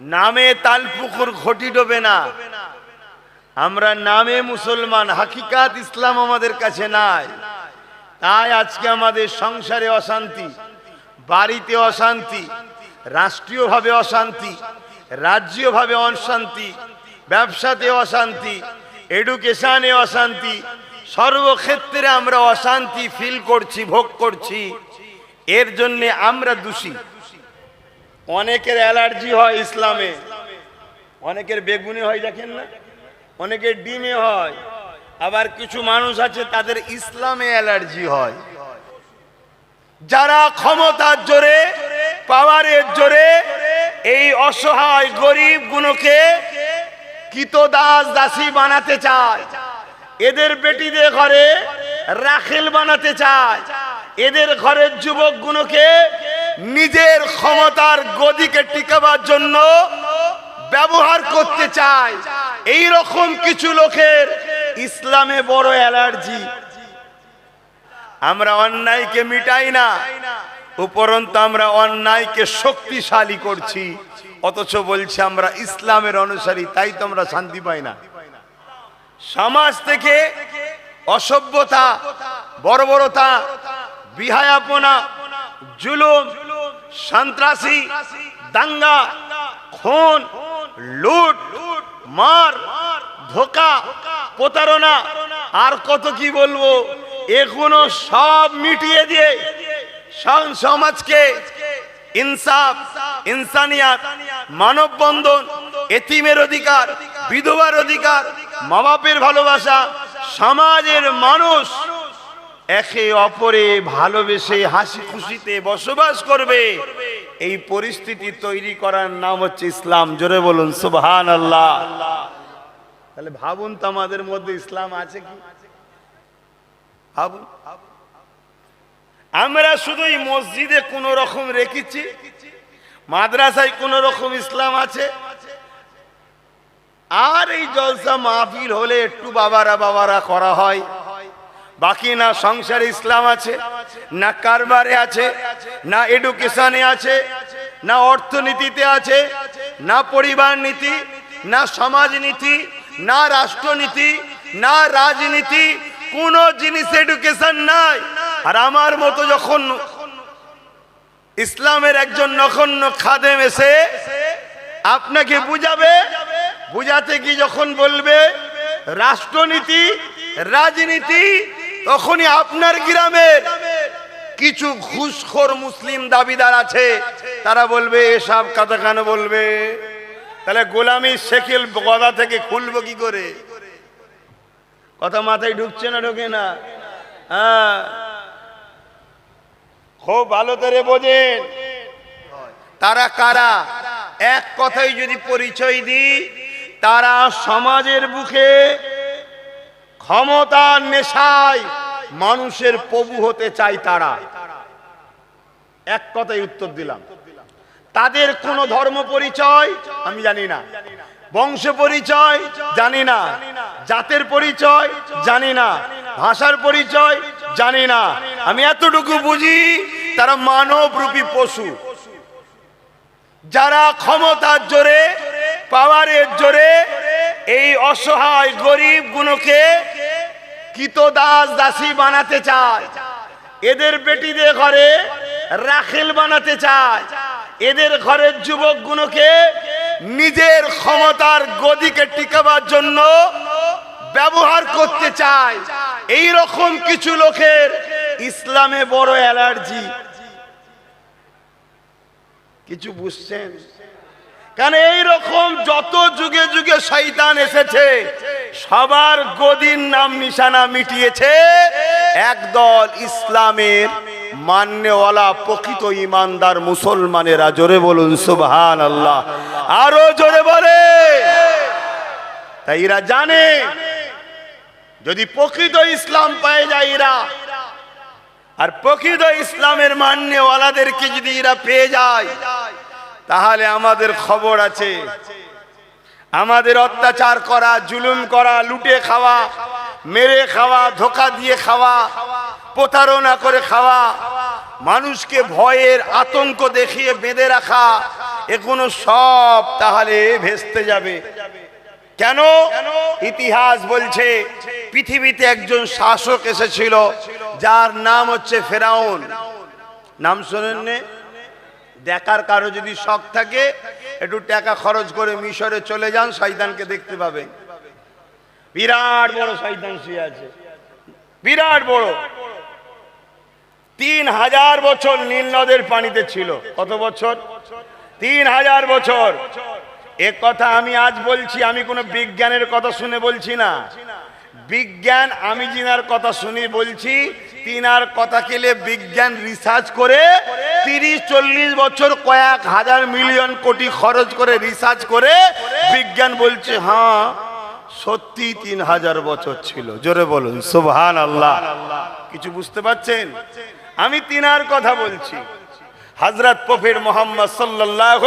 নামে তালপুকুর ঘটি ডোবে না। আমরা নামে মুসলমান, হাকিকাত ইসলাম আমাদের কাছে নাই। তাই আজকে আমাদের সংসারে অশান্তি, বাড়িতে অশান্তি, রাষ্ট্রীয়ভাবে অশান্তি, রাজ্যীয়ভাবে অশান্তি, ব্যবসাতে অশান্তি, এডুকেশনে অশান্তি, সর্বক্ষেত্রে আমরা অশান্তি ফিল করছি, ভোগ করছি। এর জন্যে আমরা দোষী। অনেকের অ্যালার্জি হয় ইসলামে। অনেকের বেগুনে হয়, দেখেন না? অনেকের ডিমে হয়। আবার কিছু মানুষ আছে, তাদের ইসলামে অ্যালার্জি হয়। যারা ক্ষমতার জোরে, পাওয়ারের জোরে, এই অসহায় গরিব গুলোকে কিতদাস দাসী বানাতে চায়। এদের বেটিদের ঘরে রাখেল বানাতে চায়। এদের ঘরের যুবক গুলোকে নিজের ক্ষমতার গদিকে টিকাবার জন্য ব্যবহার করতে চায়। এই রকম কিছু লোকের ইসলামে বড় অ্যালার্জি। আমরা অন্যায়কে মিটাই না, উপরন্ত আমরা অন্যায়কে শক্তিশালী করছি। অথচ বলছি আমরা ইসলামের অনুসারী, তাই তো আমরা শান্তি পাই না। সমাজ থেকে অসভ্যতা, বর্বরতা, বিহায়াপনা, জুলুম সন্ত্রাসী, দাঙ্গা, খুন, লুট, মার, ধোকা, প্রতারণা, আর কত কি বলব? এগুলো সব মিটিয়ে দিয়ে সমাজকে ইনসাফ, ইনসানিয়াত, মানববন্ধন, এতিমের অধিকার, বিধবার অধিকার মা বাপের ভালোবাসা, সমাজের মানুষ একে অপরে ভালোবেসে হাসি খুশিতে বসবাস করবে। এই পরিস্থিতি তৈরি করার নাম হচ্ছে ইসলাম। জোরে বলুন সুবহান আল্লাহ তাহলে ভাবুন তো আমাদের মধ্যে ইসলাম আছে কি? ভাবুন। আমরা শুধু এই মসজিদে কোন রকম রেখেছি, মাদ্রাসায় কোন রকম ইসলাম আছে। আর এই জলসা মাহফিল হলে একটু বাবারা বাবারা করা হয়। বাকি না সংসারে ইসলাম আছে, না কারবারে আছে, না এডুকেশনে আছে, না অর্থনীতিতে আছে, না পরিবার নীতি, না সমাজনীতি না রাষ্ট্রনীতি, না রাজনীতি, কোন জিনিস এডুকেশন নাই। আর আমার মতো যখন ইসলামের একজন নখন্য খাদেম এসে আপনাকে বুঝাবে, বুঝাতে কি যখন বলবে, রাষ্ট্রনীতি, রাজনীতি তখনই আপনার গ্রামের কিছু ঘুষখোর মুসলিম দাবিদার আছে। তারা বলবে, এসব কথা কেন বলবে। তাহলে গোলামি শেখিল গদা থেকে খুলবো কি করে? কথা মাথায় ঢুকছে না, ঢোকে না? হ্যাঁ। খুব ভালো করে বোঝেন। তারা কারা? এক কথাই যদি পরিচয় দিই, তারা সমাজের বুকে ক্ষমতার নেশায় মানুষের প্রভু হতে চায় তারা। এক কথাই উত্তর দিলাম। তাদের কোনো ধর্ম পরিচয় আমি জানি না। বংশ পরিচয় জানি না। জাতের পরিচয় জানি না। ভাষার পরিচয় জানি না। আমি এতটুকু বুঝি তারা মানব রূপী পশু। যারা ক্ষমতার জোরে পাওয়ারের জোরে এই অসহায় গরিব গুলোকে কিতদাস দাসী বানাতে চায়। এদের বেটিদের ঘরে রাখেল বানাতে চায়। এদের ঘরের যুবক গুলোকে নিজের ক্ষমতার গদিকে টিকাবার জন্য ব্যবহার করতে চায়। এই রকম কিছু লোকের ইসলামে বড় অ্যালার্জি। কিছু বুঝছেন? কেন এই রকম যত যুগে যুগে শৈতান এসেছে সবার গদির নাম নিশানা মিটিয়েছে। একদল ইসলামের মান্যওয়ালা প্রকৃত ইমানদার মুসলমানেরা, জোরে বলুন সুবহান আল্লাহ আরও জোরে বলে। তাই এরা জানে, যদি প্রকৃত ইসলাম পায় যায় এরা। আর প্রকৃত ইসলামের মান্যওয়ালাদেরকে যদি এরা পেয়ে যায়, তাহলে আমাদের খবর আছে আমাদের অত্যাচার করা, জুলুম করা, লুটে খাওয়া, মেরে খাওয়া, ধোকা দিয়ে খাওয়া, প্রতারণা করে খাওয়া, মানুষকে ভয়ের আতঙ্ক দেখিয়ে বেঁধে রাখা, এগুলো সব তাহলে ভেস্তে যাবে। কেন? ইতিহাস বলছে, পৃথিবীতে একজন শাসক এসেছিল, যার নাম হচ্ছে ফেরাউন। নাম শোনেন? দেখার কারও যদি শখ থাকে, একটু টাকা খরচ করে মিশরে চলে যান, শয়তানকে দেখতে পাবেন। বিরাট বড় শয়তান শুয়ে আছে। বিরাট বড়। তিন হাজার বছর নীল নদের পানিতে ছিল। কত বছর? তিন হাজার বছর। এ কথা আমি আজ বলছি, আমি কোনো বিজ্ঞানের কথা শুনে বলছি না। বিজ্ঞান আমি জিনার কথা শুনি বলছি তিনার কথা কেলে বিজ্ঞান রিসার্চ করে তিরিশ, চল্লিশ বছর কয়েক হাজার মিলিয়ন কোটি খরচ করে রিসার্চ করে বিজ্ঞান বলছে হ্যাঁ সত্যি তিন হাজার বছর ছিল। জোরে বলুন সুবহান আল্লাহ কিছু বুঝতে পারছেন? আমি তিনার কথা বলছি। হজরত প্রফেট মোহাম্মদ সাল্লাহ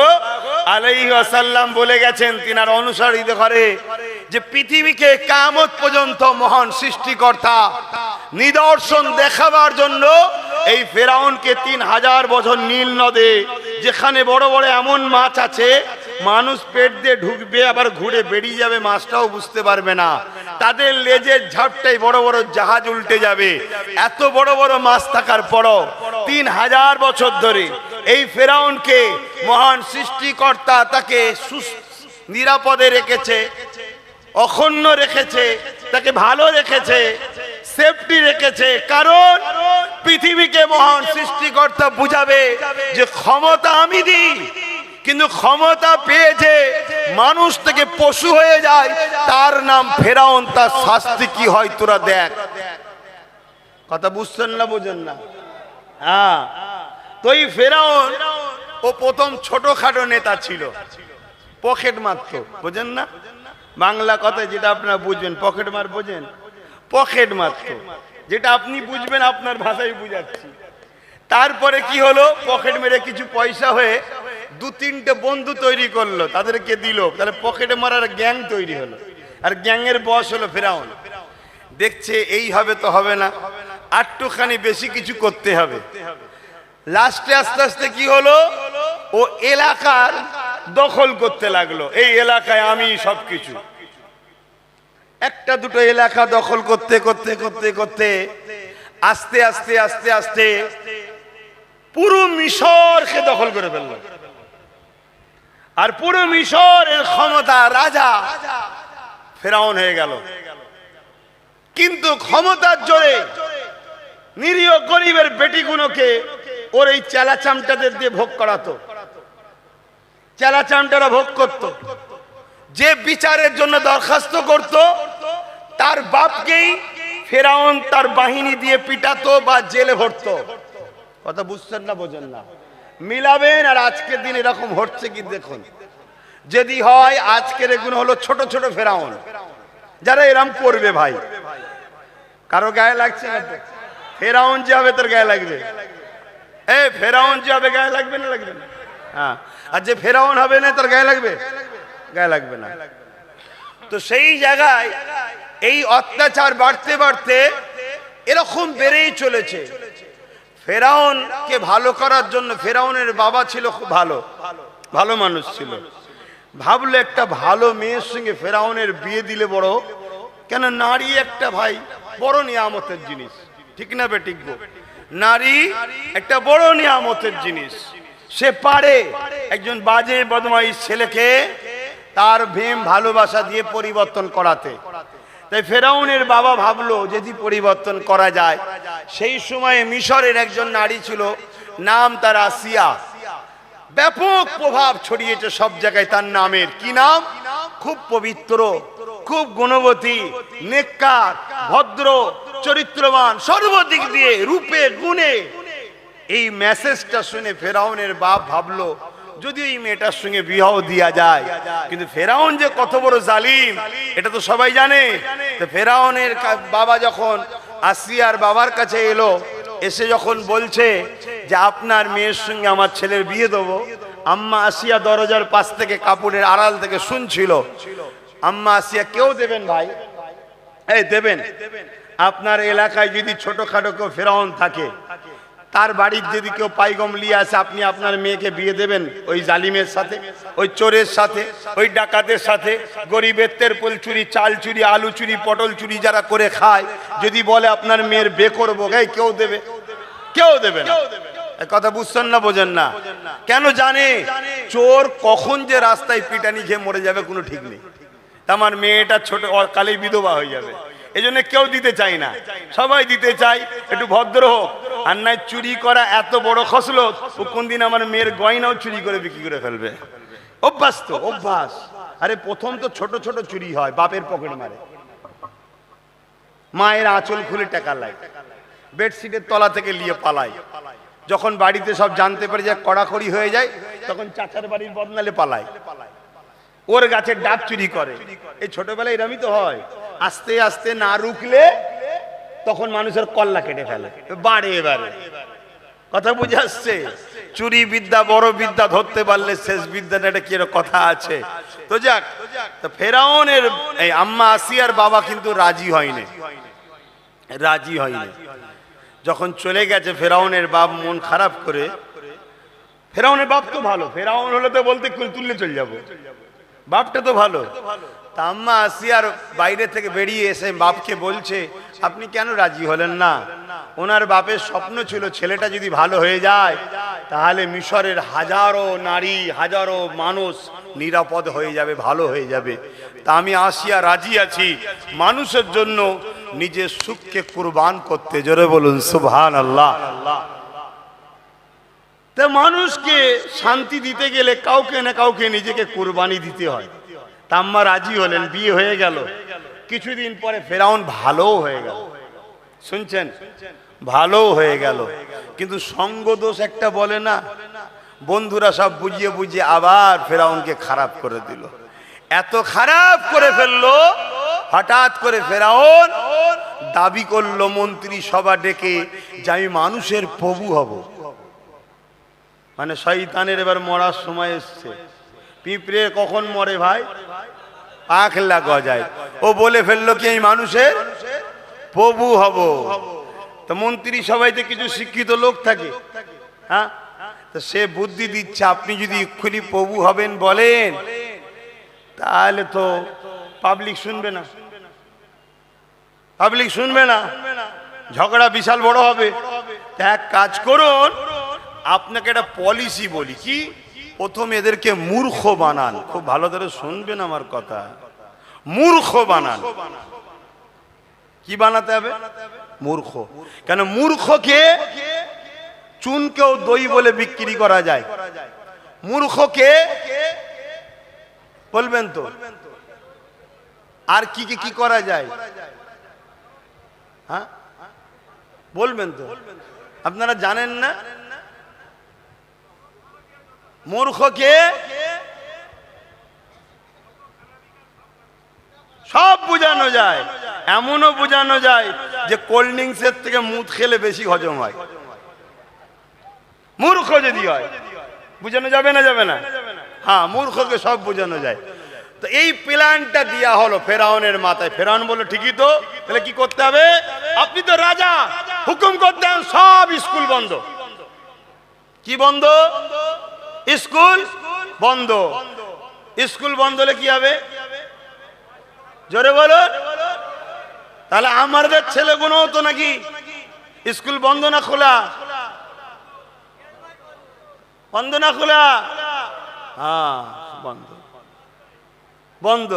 আলাইহি আসাল্লাম বলে গেছেন, তিনার অনুসারীদের ঘরে যে পৃথিবীকে কামত পর্যন্ত মহান সৃষ্টিকর্তা নিদর্শন দেখাবার জন্য এই ফেরাউনকে তিন হাজার বছর নীল নদে, যেখানে বড় বড় এমন মাছ আছে, মানুষ পেট দিয়ে ঢুকবে, আবার ঘুরে বেরিয়ে যাবে, মাছটাও বুঝতে পারবে না। তাদের লেজের ঝাপটাই বড় বড় জাহাজ উল্টে যাবে। এত বড় বড় মাছ থাকার পরও তিন হাজার বছর ধরে এই ফেরাউনকে মহান সৃষ্টিকর্তা তাকে সুস- নিরাপদে রেখেছে। অখণ্য রেখেছে, তাকে ভালো রেখেছে সেফটি রেখেছে। কারণ পৃথিবীকে মহান সৃষ্টিকর্তা বুঝাবে যে ক্ষমতা আমি দিই, কিন্তু ক্ষমতা পেয়েছে মানুষ থেকে পশু হয়ে যায়, তার নাম ফেরাউন, তার শাস্তি কি হয় তোরা দেখ। কথা বুঝছেন না বুঝেন না? হ্যাঁ। তো এই ফেরাউন, ও প্রথম ছোটখাটো নেতা ছিল, পকেট মারতো, বোঝেন না? বাংলা কথায় যেটা আপনারা বুঝবেন, পকেট মার বোঝেন? পকেট মারতো যেটা আপনি বুঝবেন, আপনার ভাষায় বুঝাচ্ছি। তারপরে কি হলো? পকেট মেরে কিছু পয়সা হয়ে দু তিনটে বন্ধু তৈরি করল, তাদেরকে দিল। তাহলে পকেটে মারার গ্যাং তৈরি হলো। আর গ্যাংয়ের বস হলো ফেরাউন। দেখছে এই হবে তো হবে না। আটটুখানি বেশি কিছু করতে হবে। লাস্টে আস্তে আস্তে কি হলো? ও এলাকার দখল করতে লাগল। এই এলাকায় আমি সবকিছু। একটা দুটো এলাকা দখল করতে করতে করতে করতে, আস্তে আস্তে আস্তে আস্তে পুরো মিশরকে দখল করে ফেলল। আর পুরো মিশরের ক্ষমতা রাজা ফেরাউন হয়ে গেল। কিন্তু ক্ষমতার জোরে নিরীহ গরিবের বেটিগুলোকে ওর এই চেলা চামটাদের দিয়ে ভোগ করাতো। চেলা চামটারা ভোগ করত। যে বিচারের জন্য দরখাস্ত করত, তার বাপকেই ফেরাউন তার বাহিনী দিয়ে পিটাতো বা জেলে ভরতো। কথা বুঝছেন না, বোঝেন না। মিলাবেন আর আজকের দিন এরকম হচ্ছে কি দেখুন। যদি হয়, আজকের এগুলো হলো ছোট ছোট ফেরাউন। যারা এরম করবে ভাই। কারও গায়ে লাগছে ফেরাউন যে হবে, তোর গায়ে লাগবে। এ, ফেরাউন যে হবে, গায়ে লাগবে না লাগবে না? হ্যাঁ। আর যে ফেরাউন হবে না, তার গায়ে লাগবে? গায়ে লাগবে না। তো সেই জায়গায় এই অত্যাচার বাড়তে বাড়তে এরকম বেড়েই চলেছে। ফেরাউনকে ভালো করার জন্য ফেরাউনের বাবা ছিল খুব ভালো। ভালো মানুষ ছিল। ভাবলো একটা ভালো মেয়ের সঙ্গে ফেরাউনের বিয়ে দিলে বড় কেন নারী একটা ভাই বড় নিয়ামতের জিনিস। ঠিক না বেটিক নারী একটা বড় নিয়ামতের জিনিস। সে পারে। একজন বাজে বদমাইশ ছেলেকে তার ভেম ভালোবাসা দিয়ে পরিবর্তন করাতে। তাই ফেরাউনের বাবা ভাবলো, যদি পরিবর্তন করা যায়। সেই সময়ে মিশরের একজন নারী ছিল, নাম তার আসিয়া। ব্যাপক প্রভাব ছড়িয়েছে সব জায়গায় তার নামের। কি নাম? খুব পবিত্র, খুব গুণবতী, নেককার, ভদ্র, চরিত্রবান, সর্বদিক দিয়ে রূপে, গুণে এই মেসেজটা শুনে ফেরাউনের বাপ ভাবলো যদি এই মেয়েটার সঙ্গে বিবাহ দিয়া যায়, কিন্তু ফেরাউন যে কত বড় জালিম, এটা তো সবাই জানে। তো ফেরাউনের বাবা যখন আসিয়ার বাবার কাছে এলো, এসে যখন বলছে যে, আপনার মেয়ের সঙ্গে আমার ছেলের বিয়ে দেবো। আম্মা আসিয়া দরজার পাশ থেকে কাপড়ের আড়াল থেকে শুনছিল। আম্মা আসিয়া, কেউ দেবেন ভাই? এই দেবেন। আপনার এলাকায় যদি ছোটখাটো কেউ ফেরাউন থাকে তার বাড়ির যদি কেউ পাইগম লিয়ে আসে, আপনি আপনার মেয়েকে বিয়ে দেবেন ওই জালিমের সাথে, ওই চোরের সাথে, ওই ডাকাতের সাথে, গরিবের তেরপল চুরি, চাল চুরি, আলু চুরি, পটল চুরি যারা করে খায়, যদি বলে আপনার মেয়ের বে করব গাই কেউ দেবে? কেউ দেবে না। কথা বুঝছেন না, বোঝেন না? কেন জানে? চোর কখন যে রাস্তায় পিটানি খেয়ে মরে যাবে কোনো ঠিক নেই। আমার মেয়েটা ছোট কালেই বিধবা হয়ে যাবে। এই জন্য কেউ দিতে চায় না। সবাই দিতে চাই একটু ভদ্র হোক। আর নাই, চুরি করা এত বড় খসলো ও কোন দিন আমার মেয়ের গয়নাও চুরি করে বিক্রি করে ফেলবে। অভ্যাস তো, অভ্যাস। আরে প্রথম তো ছোট ছোট চুরি হয়, বাপের পকেট মারে। মায়ের আঁচল খুলে টাকা লাই বেডশিটের তলা থেকে নিয়ে পালাই যখন বাড়িতে সব জানতে পারে যে কড়াকড়ি হয়ে যায়, তখন চাচার বাড়ির বদনালে পালায়। ওর গাছের ডাব চুরি করে। এই ছোটবেলায় এরমই তো হয়। আস্তে আস্তে না রুকলে তখন মানুষের কল্লা কেটে ফেলে। বাড়ে এবারে। কথা বুঝে আসছে? চুরি বিদ্যা, বড় বিদ্যা ধরতে পারলে শেষ বিদ্যাটা একটা কি কথা আছে? তো যাক, তো ফেরাউনের এই আম্মা আসিয়ার বাবা কিন্তু রাজি হয়নি। রাজি হয়নি। যখন চলে গেছে ফেরাউনের বাপ, মন খারাপ করে। ফেরাউনের বাপ তো ভালো। ফেরাউন হলে তো বলতে তুললে চলে যাব। বাপটা তো ভালো। তা আম্মা আসিয়ার বাইরে থেকে বেরিয়ে এসে বাপকে বলছে, আপনি কেন রাজি হলেন না? ওনার বাপের স্বপ্ন ছিল ছেলেটা যদি ভালো হয়ে যায়, তাহলে মিশরের হাজারো নারী, হাজারো মানুষ নিরাপদ হয়ে যাবে, ভালো হয়ে যাবে। তা আমি আসিয়া রাজি আছি। মানুষের জন্য নিজের সুখকে কুরবান করতে। জোরে বলুন সুবহান আল্লাহ তা মানুষকে শান্তি দিতে গেলে কাউকে না কাউকে নিজেকে কুরবানি দিতে হয়। তা আম্মা রাজি হলেন, বিয়ে হয়ে গেল। কিছুদিন পরে ফেরাউন ভালো হয়ে গেল। শুনছেন? ভালো হয়ে গেল। কিন্তু সঙ্গ দোষ একটা বলে না, বন্ধুরা সব বুঝিয়ে বুঝিয়ে আবার ফেরাউনকে খারাপ করে দিল। এত খারাপ করে ফেলল, হঠাৎ করে ফেরাউন দাবি করল, মন্ত্রী সভা ডেকে যে আমি মানুষের প্রভু হব। মানে শয়তানের এবার মরার সময় এসছে। পিঁপড়ে কখন মরে ভাই? আখলা গজায়। ও বলে ফেলল কি আমি মানুষের প্রভু হব। তো মন্ত্রী সবাইতে কিছু শিক্ষিত লোক থাকে। হ্যাঁ? তো সে বুদ্ধি দিচ্ছে, আপনি যদি এক্ষুনি প্রভু হবেন বলেন, তাহলে তো পাবলিক শুনবে না। পাবলিক শুনবে না। ঝগড়া বিশাল বড় হবে। এক কাজ করুন, আপনাকে একটা পলিসি বলি। কি? প্রথম এদেরকে মূর্খ বানান। খুব ভালো করে শুনবেন আমার কথা। মূর্খ বানান। কি বানাতে হবে? মূর্খ। কেন মূর্খকে চুনকেও দই বলে বিক্রি করা যায়। মূর্খকে বলবেন তো? আর কি কি করা যায়? হ্যাঁ? বলবেন তো? আপনারা জানেন না? মূর্খকে সব বোঝানো যায়, এমনও বোঝানো যায় যে কোল্ড ড্রিঙ্কসের থেকে মুদ খেলে বেশি হজম হয়। মূর্খ যদি হয়, বোঝানো যাবে না যাবে না? হ্যাঁ মূর্খকে সব বোঝানো যায়। তো এই প্ল্যানটা দেওয়া হলো ফেরাউনের মাথায়। ফেরাউন বলল, ঠিকই তো, তাহলে কি করতে হবে? আপনি তো রাজা, হুকুম করতে সব স্কুল বন্ধ। কি বন্ধ? স্কুল বন্ধ। স্কুল বন্ধ হলে কি হবে? জোরে বলো। তাহলে আমাদের ছেলেগুলো তো নাকি স্কুল বন্ধ না খোলা? বন্ধ না খোলা? হ্যাঁ বন্ধ। বন্ধ।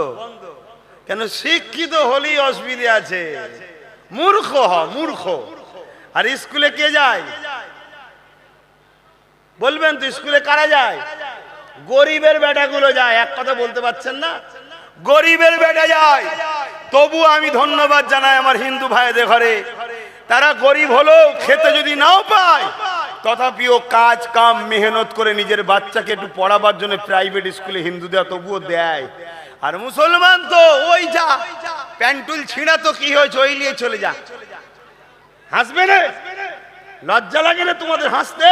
কেন শিক্ষিত হলেই অসুবিধে আছে। মূর্খ হ, মূর্খ। আর স্কুলে কে যায়? বলবেন তো, স্কুলে কারা যায়? গরিবের বেটাগুলো যায়। এক কথা বলতে পারছেন না? গরিবের বেটা যায়। তবু আমি ধন্যবাদ জানাই আমার হিন্দু ভাইদের ঘরে। তারা গরিব হলেও খেতে যদি নাও পায়, তথাপিও কাজ, কাম, মেহনত করে নিজের বাচ্চাকে একটু পড়াবার জন্য প্রাইভেট স্কুলে হিন্দু দেওয়া তবুও দেয়। আর মুসলমান তো, ওই যা, প্যান্টুল ছিঁড়া তো কি হয়েছে, ওই নিয়ে চলে যা। হাসবে না? লজ্জা লাগে না তোমাদের হাসতে?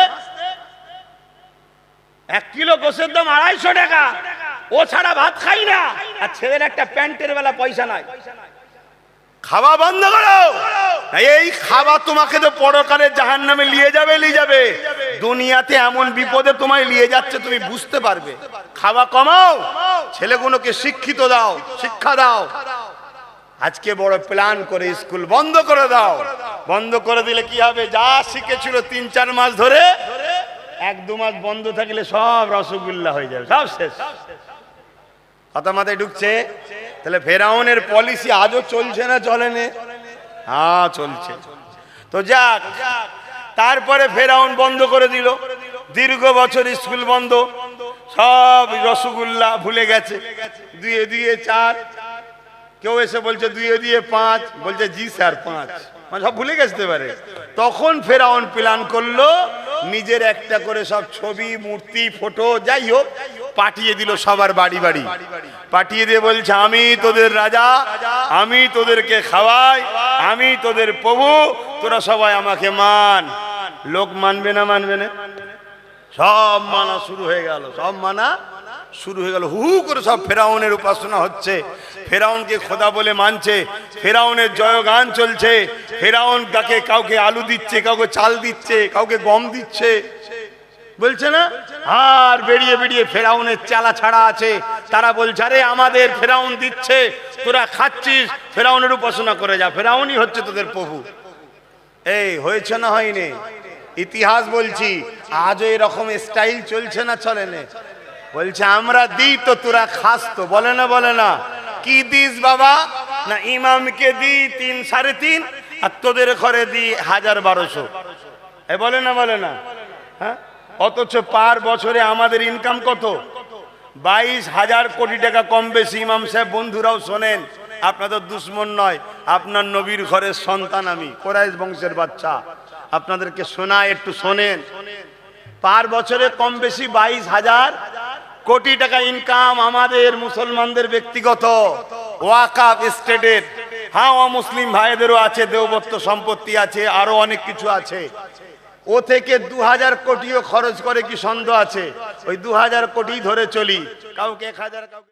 এক কিলো গোসের দাম আড়াইশো টাকা। ও ছাড়া ভাত খাই না। আর ছেলের একটা প্যান্টের বেলা পয়সা নাই। খাওয়া বন্ধ করো। এই খাবার তোমাকে তো পরকালে জাহান নামে নিয়ে যাবে নিয়ে যাবে। দুনিয়াতে এমন বিপদে তোমায় নিয়ে যাচ্ছে, তুমি বুঝতে পারবে। খাওয়া কমাও। ছেলেগুলোকে শিক্ষিত দাও, শিক্ষা দাও। আজকে বড় প্ল্যান করে স্কুল বন্ধ করে দাও। বন্ধ করে দিলে কি হবে? যা শিখেছিল তিন, চার মাস ধরে এক দু মাস বন্ধ থাকলে সব রসগোল্লা হয়ে যাবে, সব শেষ। কথা মাথায় ঢুকছে, তাহলে ফেরাউনের পলিসি আজও চলছে না চলে না? হ্যাঁ চলছে। তো যাক, তারপরে ফেরাউন বন্ধ করে দিল। দীর্ঘ বছর স্কুল বন্ধ। সব রসগোল্লা ভুলে গেছে। দুয়ে দুয়ে চার। কেউ এসে বলছে দুয়ে দিয়ে পাঁচ। বলছে জি স্যার, পাঁচ। মানে সব ভুলে গেছে পারে তখন ফেরাউন প্ল্যান করল নিজের একটা করে সব ছবি, মূর্তি, ফটো, যাই হোক, পাঠিয়ে দিল সবার বাড়ি বাড়ি। পাঠিয়ে দিয়ে বলছে, আমি তোদের রাজা, আমি তোদেরকে খাওয়াই, আমি তোদের প্রভু, তোরা সবাই আমাকে মান। লোক মানবে না মানবে না? সব মানা শুরু হয়ে গেল, সব মানা শুরু হয়ে গেল হু করে সব ফেরাউনের উপাসনা হচ্ছে। ফেরাউনকে খোদা বলে মানছে, ফেরাউনের জয়গান চলছে। ফেরাউন তাকে কাউকে আলু দিচ্ছে, কাউকে চাল দিচ্ছে, কাউকে গম দিচ্ছে। বলছে না? আর বেরিয়ে বেরিয়ে ফেরাউনের চালা ছাড়া আছে। তারা বলছে, আরে, আমাদের ফেরাউন দিচ্ছে, তোরা খাচ্ছিস, ফেরাউনের উপাসনা করে যা। ফেরাউনই হচ্ছে তোদের প্রভু। এই, হয়েছে না হয়নি? ইতিহাস বলছি, আজও এরকম স্টাইল চলছে না চলে না? বলছে, আমরা দিই তো তোরা খাস তো। বলে না বলে না। কি দিস বাবা? না, ইমামকে দি তিন, সাড়ে তিন, আর তোদের ঘরে দি হাজার বারোশো। এ বলে না বলে না। হ্যাঁ? অথচ পার বছরে আমাদের ইনকাম কত? বাইশ হাজার কোটি টাকা কম বেশি, ইমাম সাহেব, বন্ধুরাও শোনেন। আপনাদের দুশ্মন নয়, আপনার নবীর ঘরের সন্তান আমি, কোরাইশ বংশের বাচ্চা। আপনাদেরকে শোনায়, একটু শোনেন। পার বছরে কম বেশি বাইশ হাজার কোটি টাকা ইনকাম আমাদের মুসলমানদের ব্যক্তিগত। ওয়াকাব স্টেটের। হ্যাঁ মুসলিম ভাইদেরও আছে দেবত্ব সম্পত্তি আছে, আরও অনেক কিছু আছে। ও থেকে দু হাজার কোটিও খরচ করে কি সন্দেহ আছে? ওই দু হাজার কোটি ধরে চলি। কাউকে এক হাজার